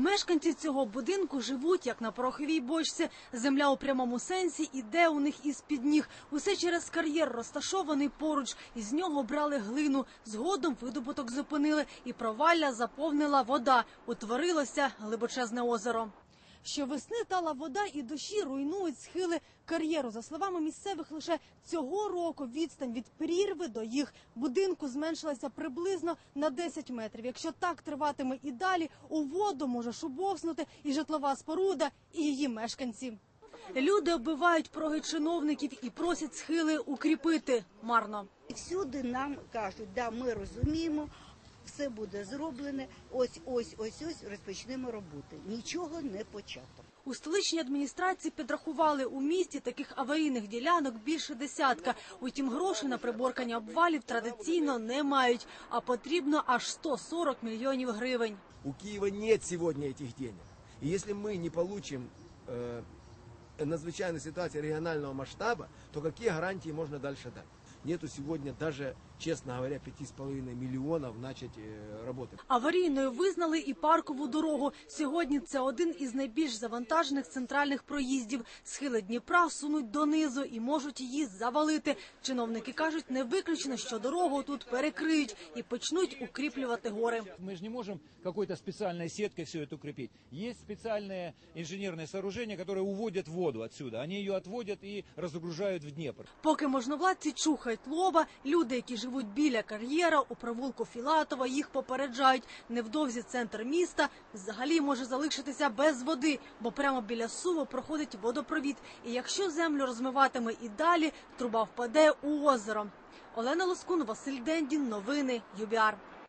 Мешканці цього будинку живуть як на пороховій бочці. Земля у прямому сенсі іде у них із під ніг. Усе через кар'єр розташований поруч. Із нього брали глину. Згодом видобуток зупинили, і провалля заповнила вода. Утворилося глибочезне озеро. Щовесни тала вода і дощі руйнують схили кар'єру. За словами місцевих, лише цього року відстань від прірви до їх будинку зменшилася приблизно на 10 метрів. Якщо так триватиме і далі, у воду може шубовснути і житлова споруда, і її мешканці. Люди оббивають проги чиновників і просять схили укріпити марно. Всюди нам кажуть, да, ми розуміємо, все буде зроблене. Ось, ось, ось, ось розпочнемо роботи. Нічого не почато. У столичній адміністрації підрахували у місті таких аварійних ділянок більше десятка. Утім, грошей на приборкання обвалів традиційно не мають, а потрібно аж 140 мільйонів гривень. У Киева нет сегодня этих денег. И если мы не получим э, надзвычайной ситуации регионального масштаба, то какие гарантии можно дальше дать? Нету сегодня даже, честно говоря, 5,5 миллионов начать э, работать. Аварійною визнали і паркову дорогу. Сьогодні це один із найбільш завантажених центральних проїздів. Схили Дніпра сунуть донизу і можуть її завалити. Чиновники кажуть, не виключено, що дорогу тут перекриють і почнуть укріплювати гори. Мы же не можем какой-то специальной сеткой все это укрепить. Есть специальные инженерные сооружения, которые уводят воду отсюда. Они ее отводят и разгружают в Днепр. Поки можновладці чухають лоба, люди, які живуть біля кар'єра, у провулку Філатова, їх попереджають. Невдовзі центр міста взагалі може залишитися без води, бо прямо біля суву проходить водопровід. І якщо землю розмиватиме і далі, труба впаде у озеро. Олена Лоскун, Василь Дендін, новини ЮБІАР.